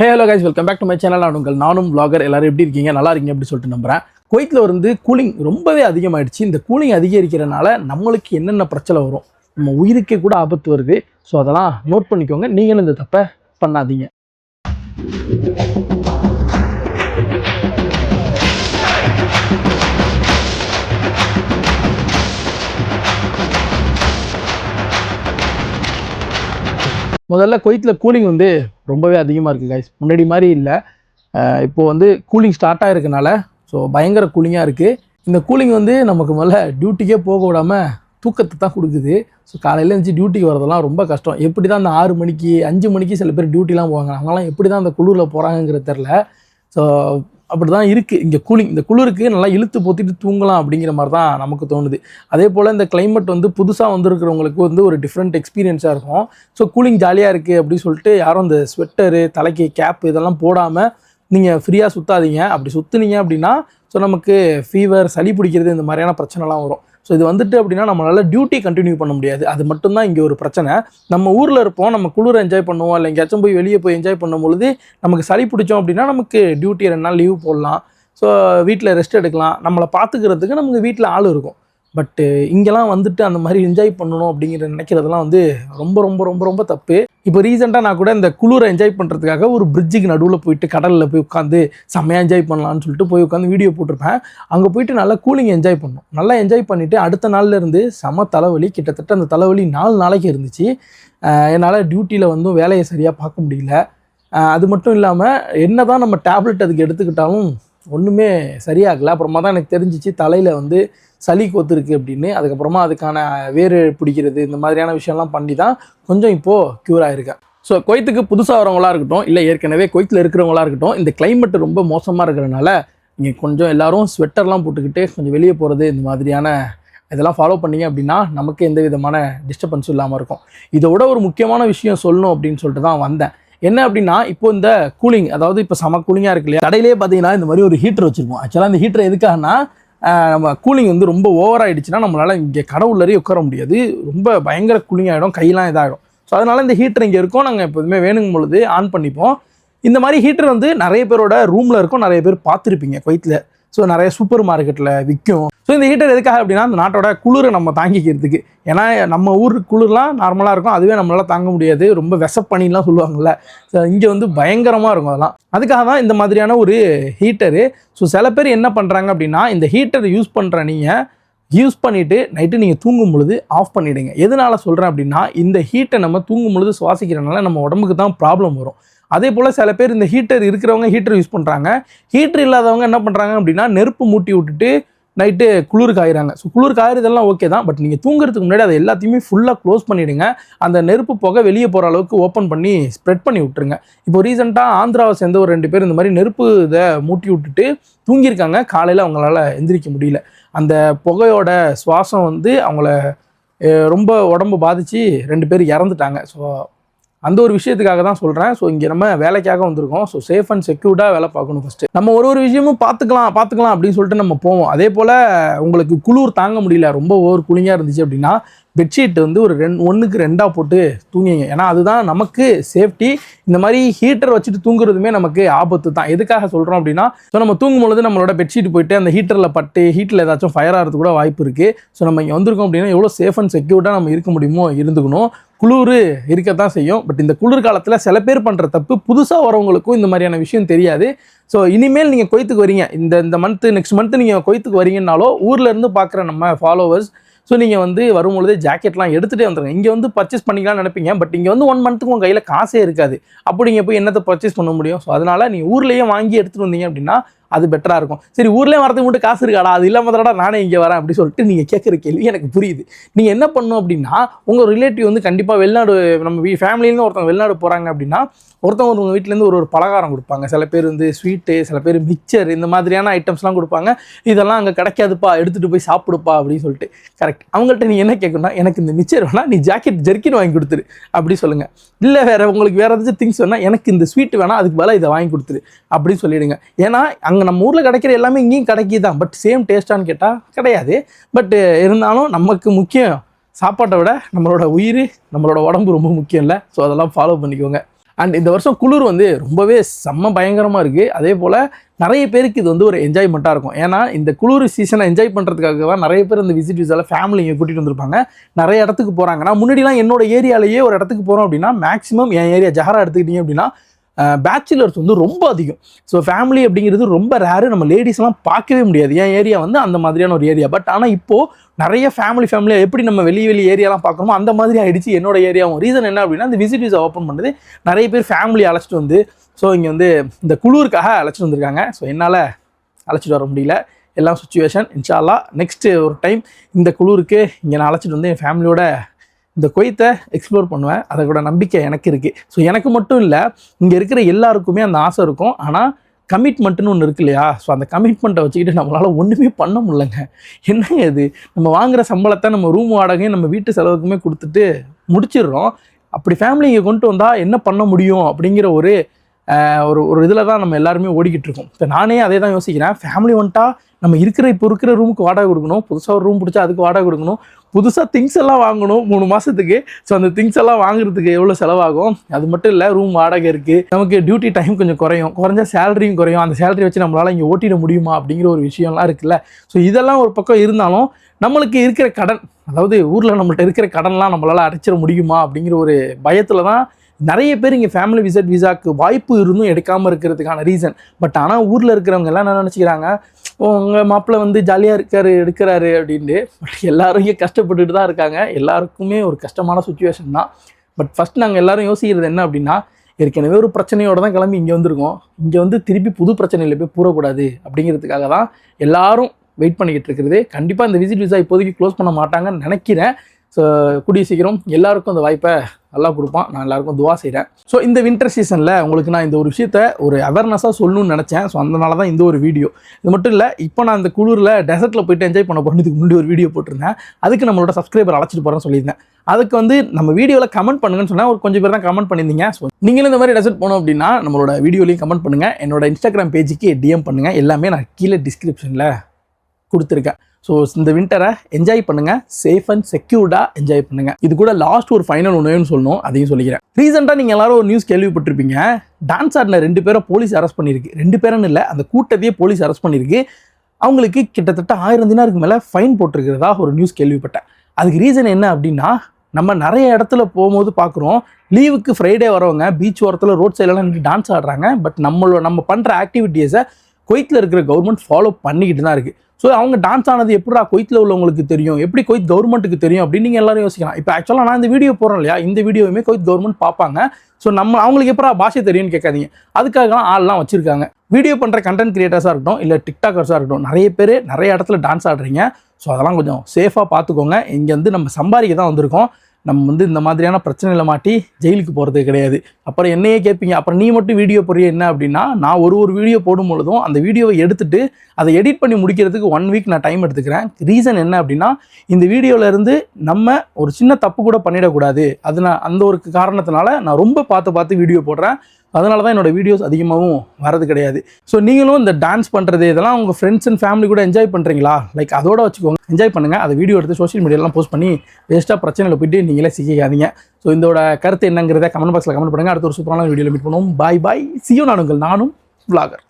Hey hello guys welcome back to my channel நான் உங்கள் நானும் vlogger. எல்லாரும் எப்படி இருக்கீங்க? நல்லா இருக்கீங்க அப்படி சொல்லிட்டு நம்புறேன். குவைத்தில் வந்து கூலிங் ரொம்பவே அதிகமாயிடுச்சு. இந்த கூலிங் அதிகரிக்கிறனால நம்மளுக்கு என்னென்ன பிரச்சனை வரும்? நம்ம உயிருக்கே கூட ஆபத்து வருது. ஸோ அதெல்லாம் நோட் பண்ணிக்கோங்க. நீங்களும் இந்த தப்பை பண்ணாதீங்க. முதல்ல குவைத்தில் கூலிங் வந்து ரொம்பவே அதிகமாக இருக்குது கைஸ் முன்னாடி மாதிரி இல்லை. இப்போது வந்து கூலிங் ஸ்டார்ட் ஆகிருக்கனால ஸோ பயங்கர கூலிங்காக இருக்குது இந்த கூலிங் வந்து நமக்கு முதல்ல டியூட்டிக்கே போக விடாமல் தூக்கத்தை தான் கொடுக்குது. ஸோ காலையில் இருந்துச்சு டியூட்டிக்கு வரதெல்லாம் ரொம்ப கஷ்டம். எப்படி தான் அந்த ஆறு மணிக்கு அஞ்சு மணிக்கு சில பேர் டியூட்டிலாம் போவாங்க. அவங்களாம் எப்படி தான் அந்த குளிரில் போகிறாங்கங்கிறது தெரில ஸோ அப்படி தான் இருக்குது இங்கே கூலிங் இந்த குளிருக்கு நல்லா இழுத்து போத்திட்டு தூங்கலாம் அப்படிங்கிற மாதிரி தான் நமக்கு தோணுது. அதே போல் இந்த கிளைமேட் வந்து புதுசாக வந்திருக்கிறவங்களுக்கு வந்து ஒரு டிஃப்ரெண்ட் எக்ஸ்பீரியன்ஸாக இருக்கும். ஸோ கூலிங் ஜாலியாக இருக்குது அப்படின்னு சொல்லிட்டு யாரும் இந்த ஸ்வெட்டரு தலைக்கு கேப் இதெல்லாம் போடாமல் நீங்கள் ஃப்ரீயாக சுற்றாதீங்க அப்படி சுற்றுனீங்க அப்படின்னா ஸோ நமக்கு ஃபீவர் சளி பிடிக்கிறது இந்த மாதிரியான பிரச்சனைலாம் வரும். ஸோ இது வந்துட்டு அப்படின்னா நம்மளால் டியூட்டி கண்டினியூ பண்ண முடியாது. அது மட்டும்தான் இங்கே ஒரு பிரச்சனை. நம்ம ஊரில் இருப்போம் நம்ம குளிர் என்ஜாய் பண்ணுவோம் இல்லை எங்கேயாச்சும் போய் வெளியே போய் என்ஜாய் பண்ணும் பொழுது நமக்கு சளி பிடிச்சோம் அப்படின்னா நமக்கு டியூட்டி ரெண்டு நாள் லீவ் போடலாம். ஸோ வீட்டில் ரெஸ்ட் எடுக்கலாம். நம்மளை பார்த்துக்கிறதுக்கு நமக்கு வீட்டில் ஆள் இருக்கும். பட்டு இங்கெல்லாம் வந்துட்டு அந்த மாதிரி என்ஜாய் பண்ணணும் அப்படிங்கிற நினைக்கிறதெல்லாம் வந்து ரொம்ப ரொம்ப ரொம்ப ரொம்ப தப்பு. இப்போ ரீசெண்டாக நான் கூட இந்த குளிரை என்ஜாய் பண்ணுறதுக்காக ஒரு பிரிட்ஜுக்கு நடுவில் போயிட்டு கடலில் போய் உட்காந்து செம்மையாக என்ஜாய் பண்ணலான்னு சொல்லிட்டு போய் உட்காந்து வீடியோ போட்டிருப்பேன். அங்கே போயிட்டு நல்லா கூலிங் என்ஜாய் பண்ணோம். நல்லா என்ஜாய் பண்ணிவிட்டு அடுத்த நாள்லேருந்து செம தலைவலி. கிட்டத்தட்ட அந்த தலைவலி நாலு நாளைக்கு இருந்துச்சு. என்னால் டியூட்டியில் வந்தும் வேலையை சரியாக பார்க்க முடியல. அது மட்டும் இல்லாமல் என்ன தான் நம்ம டேப்லெட் அதுக்கு எடுத்துக்கிட்டாலும் ஒன்றுமே சரியாகலை. அப்புறமா தான் எனக்கு தெரிஞ்சிச்சு தலையில் வந்து சளி கொத்துருக்கு அப்படின்னு அதுக்கப்புறமா அதுக்கான வேறு பிடிக்கிறது இந்த மாதிரியான விஷயம்லாம் பண்ணி தான் கொஞ்சம் இப்போது க்யூர் ஆகிருக்கேன் ஸோ குவைத்துக்கு புதுசாக வரவங்களா இருக்கட்டும் இல்லை ஏற்கனவே குவைத்தில் இருக்கிறவங்களா இருக்கட்டும் இந்த கிளைமேட் ரொம்ப மோசமாக இருக்கிறனால நீங்கள் கொஞ்சம் எல்லோரும் ஸ்வெட்டர்லாம் போட்டுக்கிட்டு கொஞ்சம் வெளியே போகிறது இந்த மாதிரியான இதெல்லாம் ஃபாலோ பண்ணீங்க அப்படின்னா நமக்கு எந்த விதமான டிஸ்டர்பன்ஸும் இல்லாமல் இருக்கும். இதோட ஒரு முக்கியமான விஷயம் சொல்லணும் அப்படின்னு சொல்லிட்டு தான் வந்தேன். என்ன அப்படின்னா இப்போ இந்த கூலிங் அதாவது இப்போ செம கூலிங்காக இருக்கு இல்லையா கடையிலே பார்த்தீங்கன்னா இந்த மாதிரி ஒரு ஹீட்டர் வச்சுருப்போம் ஆக்சுவலாக அந்த ஹீட்டர் எதுக்காகனா நம்ம கூலிங் வந்து ரொம்ப ஓவராயிடுச்சுன்னா நம்மளால் இங்கே கடை உட்கார முடியாது. ரொம்ப பயங்கர கூலிங் ஆகிடும் கையெல்லாம் இதாகிடும் ஸோ அதனால் இந்த ஹீட்டர் இங்கே இருக்கும். நாங்கள் எப்போதுமே வேணுங்கும் பொழுது ஆன் பண்ணிப்போம். இந்த மாதிரி ஹீட்டர் வந்து நிறைய பேரோட ரூமில் இருக்கும். நிறைய பேர் பார்த்துருப்பீங்க. குவைத்தில் ஸோ நிறைய சூப்பர் மார்க்கெட்டில் விற்கும் ஸோ இந்த ஹீட்டர் எதுக்காக அப்படின்னா அந்த நாட்டோட குளிரை நம்ம தாங்கிக்கிறதுக்கு. ஏன்னா நம்ம ஊர் குளிர்லாம் நார்மலாக இருக்கும். அதுவே நம்மளால் தாங்க முடியாது. ரொம்ப விசப்பனிலாம் சொல்லுவாங்கள்ல ஸோ இங்கே வந்து பயங்கரமாக இருக்கும் அதெல்லாம். அதுக்காக தான் இந்த மாதிரியான ஒரு ஹீட்டரு ஸோ சில பேர் என்ன பண்ணுறாங்க அப்படின்னா இந்த ஹீட்டர் யூஸ் பண்ணுற நீங்கள் யூஸ் பண்ணிவிட்டு நைட்டு நீங்கள் தூங்கும் பொழுது ஆஃப் பண்ணிவிடுங்க எதனால் சொல்கிறேன் அப்படின்னா இந்த ஹீட்டை நம்ம தூங்கும் பொழுது சுவாசிக்கிறனால நம்ம உடம்புக்கு தான் ப்ராப்ளம் வரும். அதே போல் சில பேர் இந்த ஹீட்டர் இருக்கிறவங்க ஹீட்டர் யூஸ் பண்ணுறாங்க ஹீட்டர் இல்லாதவங்க என்ன பண்ணுறாங்க அப்படின்னா நெருப்பு மூட்டி விட்டுட்டு நைட்டு குளிர் காயிறாங்க. ஸோ குளிர் காயிறதெல்லாம் ஓகே தான். பட் நீங்கள் தூங்குறதுக்கு முன்னாடி அதை எல்லாத்தையுமே ஃபுல்லாக க்ளோஸ் பண்ணிவிடுங்க அந்த நெருப்பு புகை வெளியே போகிற அளவுக்கு ஓப்பன் பண்ணி ஸ்ப்ரெட் பண்ணி விட்டுருங்க. இப்போ ரீசெண்டாக ஆந்திராவை சேர்ந்த ஒரு ரெண்டு பேர் இந்த மாதிரி நெருப்பு இதை மூட்டி விட்டுட்டு தூங்கியிருக்காங்க. காலையில் அவங்களால எந்திரிக்க முடியல. அந்த புகையோட சுவாசம் வந்து அவங்கள ரொம்ப உடம்பு பாதித்து ரெண்டு பேர் இறந்துட்டாங்க. ஸோ அந்த ஒரு விஷயத்துக்காக தான் சொல்கிறேன் ஸோ இங்கே நம்ம வேலைக்காக வந்திருக்கோம். ஸோ சேஃப் அண்ட் செக்யூர்டாக வேலை பார்க்கணும் ஃபஸ்ட்டு நம்ம ஒரு ஒரு விஷயமும் பார்த்துக்கலாம் பார்த்துக்கலாம் அப்படின்னு சொல்லிட்டு நம்ம போவோம். அதே போல் உங்களுக்கு குளிர் தாங்க முடியல ரொம்ப ஓவர் கூலிங்காக இருந்துச்சு அப்படின்னா பெட்ஷீட் வந்து ஒரு ரெண்டு ஒன்றுக்கு ரெண்டாக போட்டு தூங்கிங்க. ஏன்னா அதுதான் நமக்கு சேஃப்டி இந்த மாதிரி ஹீட்டர் வச்சுட்டு தூங்குறதுமே நமக்கு ஆபத்து தான். எதுக்காக சொல்கிறோம் அப்படின்னா ஸோ நம்ம தூங்கும் பொழுது நம்மளோட பெட்ஷீட் போயிட்டு அந்த ஹீட்டரில் பட்டு ஹீட்டில் ஏதாச்சும் ஃபயர் ஆகிறது கூட வாய்ப்பு இருக்குது ஸோ நம்ம இங்கே வந்திருக்கோம் அப்படின்னா எவ்வளோ சேஃப் அண்ட் செக்யூர்டாக நம்ம இருக்க முடியுமோ இருந்துக்கணும். குளிர் இருக்கத்தான் செய்யும். பட் இந்த குளிர் காலத்தில் சில பேர் பண்ணுற தப்பு புதுசாக வரவங்களுக்கும் இந்த மாதிரியான விஷயம் தெரியாது. ஸோ இனிமேல் நீங்கள் கொய்த்துக்கு வரீங்க. இந்த இந்த மந்த்து நெக்ஸ்ட் மந்த்து நீங்கள் கொய்த்துக்கு வரீங்கன்னாலோ ஊர்லேருந்து பார்க்குற நம்ம ஃபாலோவர்ஸ் ஸோ நீங்கள் வந்து வரும்பொழுது ஜாக்கெட்லாம் எடுத்துகிட்டே வந்துருங்க. இங்கே வந்து பர்ச்சேஸ் பண்ணிக்கலாம்னு நினைப்பீங்க. பட் இங்கே வந்து ஒன் மந்த்துக்கு உங்கள் கையில் காசே இருக்காது. அப்படி நீங்கள் போய் என்னத்தை பர்ச்சேஸ் பண்ண முடியும்? ஸோ அதனால் நீங்கள் ஊர்லேயே வாங்கி எடுத்துகிட்டு வந்தீங்க அப்படின்னா அது பெட்டராக இருக்கும். சரி ஊர்லேயே வரதுக்கு மட்டும் காசு இருக்காடா? அது இல்லாமல் தடா நானே இங்கே வரேன் அப்படி சொல்லிட்டு நீங்கள் கேட்குற கேள்வி எனக்கு புரியுது. நீங்கள் என்ன பண்ணணும் அப்படின்னா உங்கள் ரிலேட்டிவ் வந்து கண்டிப்பாக வெளிநாடு நம்ம வீ ஃபேமிலியிலேருந்து ஒருத்தவங்க வெளிநாடு போகிறாங்க அப்படின்னா ஒருத்தவங்க உங்கள் வீட்டிலேருந்து ஒரு ஒரு பலகாரம் கொடுப்பாங்க. சில பேர் வந்து ஸ்வீட்டு சில பேர் மிக்சர் இந்த மாதிரியான ஐட்டம்ஸ்லாம் கொடுப்பாங்க. இதெல்லாம் அங்கே கிடைக்காதுப்பா எடுத்துகிட்டு போய் சாப்பிடுப்பா அப்படின்னு சொல்லிட்டு. கரெக்ட் அவங்கள்ட்ட நீ என்ன கேட்கணும்னா எனக்கு இந்த மிக்சர் வேணா நீ ஜாக்கெட் ஜெர்க்கின் வாங்கி கொடுத்துரு அப்படி சொல்லுங்கள் இல்லை வேறு உங்களுக்கு வேறு ஏதாச்சும் திங்ஸ் வேணால் எனக்கு இந்த ஸ்வீட் வேணால் அதுக்கு பதிலாக இதை வாங்கி கொடுத்துரு அப்படின்னு சொல்லிவிடுங்க ஏன்னா அங்கே நம்ம ஊரில் கிடைக்கிற எல்லாமே இங்கேயும் கிடைக்கிதான். பட் சேம் டேஸ்ட்டான்னு கேட்டால் கிடையாது. பட் இருந்தாலும் நமக்கு முக்கியம் சாப்பாட்டை விட நம்மளோட உயிர் நம்மளோட உடம்பு ரொம்ப முக்கியம் இல்லை ஸோ அதெல்லாம் ஃபாலோ பண்ணிக்கோங்க. அண்ட் இந்த வருஷம் குளிர் வந்து ரொம்பவே செம்ம பயங்கரமாக இருக்குது அதே போல் நிறைய பேருக்கு இது வந்து ஒரு என்ஜாய்மெண்ட்டாக இருக்கும். ஏன்னா இந்த குளிர் சீசனை என்ஜாய் பண்ணுறதுக்காக தான் நிறைய பேர் இந்த விசிட் விசாவில் ஃபேமிலி இங்கே கூட்டிகிட்டு வந்திருப்பாங்க. நிறைய இடத்துக்கு போகிறாங்க நான் முன்னாடிலாம் என்னோட ஏரியாலேயே ஒரு இடத்துக்கு போகிறோம் அப்படின்னா மேக்ஸிமம் என் ஏரியா ஜஹரா எடுத்துக்கிட்டிங்க அப்படின்னா பேச்சுலர்ஸ் வந்து ரொம்ப அதிகம். ஸோ ஃபேமிலி அப்படிங்கிறது ரொம்ப ரேரு நம்ம லேடிஸ்லாம் பார்க்கவே முடியாது. என் ஏரியா வந்து அந்த மாதிரியான ஒரு ஏரியா பட் ஆனால் இப்போது நிறைய ஃபேமிலி ஃபேமிலியாக எப்படி நம்ம வெளி வெளியே ஏரியாலாம் பார்க்குறோமோ அந்த மாதிரி ஆகிடுச்சு என்னோட ஏரியாவும் ரீசன் என்ன அப்படின்னா அந்த விசிட் விசா ஓப்பன் பண்ணுறது நிறைய பேர் ஃபேமிலி அழைச்சிட்டு வந்து ஸோ இங்கே வந்து இந்த குளிருக்காக அழைச்சிட்டு வந்திருக்காங்க. ஸோ என்னால் அழைச்சிட்டு வர முடியல. எல்லாம் சுச்சுவேஷன் இன்ஷால்லா நெக்ஸ்ட்டு ஒரு டைம் இந்த குளிருக்கு இங்கே நான் அழைச்சிட்டு வந்து என் ஃபேமிலியோட இந்த கொய்த்தை எக்ஸ்ப்ளோர் பண்ணுவேன். அதை கூட நம்பிக்கை எனக்கு இருக்குது ஸோ எனக்கு மட்டும் இல்லை இங்கே இருக்கிற எல்லாருக்குமே அந்த ஆசை இருக்கும். ஆனால் கமிட்மெண்ட்டுன்னு ஒன்று இருக்கு இல்லையா? ஸோ அந்த கமிட்மெண்ட்டை வச்சுக்கிட்டு நம்மளால் ஒன்றுமே பண்ண முடியலங்க. என்ன இது? நம்ம வாங்குகிற சம்பளத்தை நம்ம ரூம் வாடகையும் நம்ம வீட்டு செலவுக்குமே கொடுத்துட்டு முடிச்சிடுறோம். அப்படி ஃபேமிலி இங்கே கொண்டு வந்தால் என்ன பண்ண முடியும்? அப்படிங்கிற ஒரு ஒரு ஒரு இதில் தான் நம்ம எல்லாருமே ஓடிக்கிட்டு இருக்கோம். இப்போ நானே அதே தான் யோசிக்கிறேன். ஃபேமிலி வந்துட்டா நம்ம இருக்கிற இப்போ இருக்கிற ரூமுக்கு வாடகை கொடுக்கணும். புதுசாக ஒரு ரூம் பிடிச்சா அதுக்கு வாடகை கொடுக்கணும். புதுசாக திங்ஸ் எல்லாம் வாங்கணும் மூணு மாதத்துக்கு ஸோ அந்த திங்ஸ் எல்லாம் வாங்குறதுக்கு எவ்வளோ செலவாகும்? அது மட்டும் இல்லை ரூம் வாடகை இருக்குது நமக்கு டியூட்டி டைம் கொஞ்சம் குறையும். குறைஞ்சா சேலரியும் குறையும். அந்த சேலரி வச்சு நம்மளால் இங்கே ஓட்டிட முடியுமா? அப்படிங்கிற ஒரு விஷயம்லாம் இருக்குல்ல. ஸோ இதெல்லாம் ஒரு பக்கம் இருந்தாலும் நம்மளுக்கு இருக்கிற கடன் அதாவது ஊரில் நம்மள்ட்ட இருக்கிற கடன்லாம் நம்மளால் அடைச்சிட முடியுமா? அப்படிங்கிற ஒரு பயத்தில் தான் நிறைய பேர் இங்கே ஃபேமிலி விசிட் விசாக்கு வாய்ப்பு இருந்தும் எடுக்காமல் இருக்கிறதுக்கான ரீசன் பட் ஆனால் ஊரில் இருக்கிறவங்க எல்லாம் என்ன நினச்சிக்கிறாங்க? உங்கள் மாப்பிள்ளை வந்து ஜாலியாக இருக்காரு எடுக்கிறாரு அப்படின்ட்டு பட் எல்லாரும் இங்கே கஷ்டப்பட்டுட்டு தான் இருக்காங்க. எல்லாருக்குமே ஒரு கஷ்டமான சுச்சுவேஷன் தான். பட் ஃபஸ்ட் நாங்கள் எல்லாரும் யோசிக்கிறது என்ன அப்படின்னா ஏற்கனவே ஒரு பிரச்சனையோடு தான் கிளம்பி இங்கே வந்திருக்கோம். இங்கே வந்து திருப்பி புது பிரச்சனையில் போய் பூரக்கூடாது அப்படிங்கிறதுக்காக தான் எல்லாரும் வெயிட் பண்ணிக்கிட்டு இருக்கிறது. கண்டிப்பாக இந்த விசிட் விசா இப்போதைக்கு க்ளோஸ் பண்ண மாட்டாங்கன்னு நினைக்கிறேன். ஸோ கூடிய சீக்கிரம் எல்லாருக்கும் அந்த வாய்ப்பை நல்லா கொடுப்பான். நான் எல்லாருக்கும் துவா செய்கிறேன் ஸோ இந்த வின்டர் சீசனில் உங்களுக்கு நான் இந்த ஒரு விஷயத்த ஒரு அவேர்னஸாக சொல்லணும்னு நினச்சேன். ஸோ அதனால தான் இந்த ஒரு வீடியோ இது மட்டும் இல்லை இப்போ நான் இந்த குளிரில் டெசர்ட்டில் போயிட்டு என்ஜாய் பண்ண போகிறேன் இதுக்கு முன்னாடி ஒரு வீடியோ போட்டிருந்தேன். அதுக்கு நம்மளோட சப்ஸ்கிரைபர் அழைச்சிட்டு போகிறேன்னு சொல்லியிருந்தேன். அதுக்கு வந்து நம்ம வீடியோவில் கமெண்ட் பண்ணுங்கன்னு சொன்னால் ஒரு கொஞ்சம் பேர் தான் கமெண்ட் பண்ணியிருந்தீங்க. ஸோ நீங்களும் இந்த மாதிரி டெசர்ட் போனோம் அப்படின்னா நம்மளோட வீடியோலையும் கமெண்ட் பண்ணுங்கள் என்னோட இன்ஸ்டாகிராம் பேஜுக்கு டிஎம் பண்ணுங்கள் எல்லாமே நான் கீழே டிஸ்கிரிப்ஷனில் கொடுத்துருக்கேன். ஸோ இந்த வின்டரை என்ஜாய் பண்ணுங்கள் சேஃப் அண்ட் செக்யூர்டாக என்ஜாய் பண்ணுங்கள் இது கூட லாஸ்ட் ஒரு ஃபைனல் ஒன்றுன்னு சொல்லணும். அதையும் சொல்லிக்கிறேன். ரீசெண்டாக நீங்கள் எல்லாரும் ஒரு நியூஸ் கேள்விப்பட்டிருப்பீங்க. டான்ஸ் ஆடின ரெண்டு பேரை போலீஸ் அரெஸ்ட் பண்ணியிருக்கு. ரெண்டு பேருன்னு இல்லை அந்த கூட்டத்தையே போலீஸ் அரெஸ்ட் பண்ணியிருக்கு. அவங்களுக்கு கிட்டத்தட்ட ஆயிரம் தினாருக்கு மேலே ஃபைன் போட்டிருக்கிறதா ஒரு நியூஸ் கேள்விப்பட்டேன். அதுக்கு ரீசன் என்ன அப்படின்னா நம்ம நிறைய இடத்துல போகும்போது பார்க்குறோம் லீவுக்கு ஃப்ரைடே வரவங்க பீச் ஓரத்தில் ரோட் சைட்லலாம் நின்று டான்ஸ் ஆடுறாங்க. பட் நம்மளோட நம்ம பண்ணுற ஆக்டிவிட்டீஸை கொய்த்தில் இருக்கிற கவர்மெண்ட் ஃபாலோ பண்ணிக்கிட்டு தான் இருக்குது ஸோ அவங்க டான்ஸ் ஆனது எப்படிடா கொய்த்தில் உள்ளவங்களுக்கு தெரியும்? எப்படி கொய்த் கவர்மெண்ட்டுக்கு தெரியும்? அப்படின்னு நீங்கள் எல்லாரும் யோசிக்கலாம். இப்போ ஆக்சுவலாக நான் இந்த வீடியோ போகிறோம் இல்லையா? இந்த வீடியோவுமே கொய்த் கவர்மெண்ட் பார்ப்பாங்க. ஸோ நம்ம அவங்களுக்கு எப்படா பாஷை தெரியும்னு கேட்காதீங்க. அதுக்காகலாம் ஆள்லாம் வச்சுருக்காங்க. வீடியோ பண்ணுற கண்டென்ட் கிரியேட்டர்ஸாக இருக்கட்டும் இல்லை டிக்டாக்கர்ஸாக இருக்கட்டும் நிறைய பேர் நிறைய இடத்துல டான்ஸ் ஆடுறீங்க. ஸோ அதெல்லாம் கொஞ்சம் சேஃபாக பார்த்துக்கோங்க. இங்கேருந்து நம்ம சம்பாதிக்க தான் வந்திருக்கோம். நம்ம வந்து இந்த மாதிரியான பிரச்சனைகளை மாட்டி ஜெயிலுக்கு போகிறது கிடையாது. அப்புறம் என்னையே கேட்பீங்க அப்புறம் நீ மட்டும் வீடியோ போடுறிய என்ன அப்படின்னா நான் ஒரு ஒரு வீடியோ போடும் பொழுதும் அந்த வீடியோவை எடுத்துட்டு அதை எடிட் பண்ணி முடிக்கிறதுக்கு ஒன் வீக் நான் டைம் எடுத்துக்கிறேன். ரீசன் என்ன அப்படின்னா இந்த வீடியோவிலேருந்து இருந்து நம்ம ஒரு சின்ன தப்பு கூட பண்ணிடக்கூடாது. அது நான் அந்த ஒரு காரணத்தினால நான் ரொம்ப பார்த்து பார்த்து வீடியோ போடுறேன். அதனால தான் என்னோட வீடியோஸ் அதிகமாகவும் வரது கிடையாது. ஸோ நீங்களும் இந்த டான்ஸ் பண்ணுறது இதெல்லாம் உங்கள் ஃப்ரெண்ட்ஸ் அண்ட் ஃபேமிலி கூட என்ஜாய் பண்ணுறீங்களா லைக் அதோட வச்சுக்கோங்க. என்ஜாய் பண்ணுங்கள் அதை வீடியோ எடுத்து சோஷியல் மீடியாலாம் போஸ்ட் பண்ணி வேஸ்ட்டாக பிரச்சனையில் போயிட்டு நீங்களே சிக்காதீங்க ஸோ இதோட கருத்து என்னங்கிறத கமெண்ட் பாக்ஸில் கமெண்ட் பண்ணுங்கள் அடுத்த ஒரு சூப்பரான வீடியோவில் மீட் பண்ணுவோம். பாய் பாய் சியோ நானுங்கள் நானும் vlogger.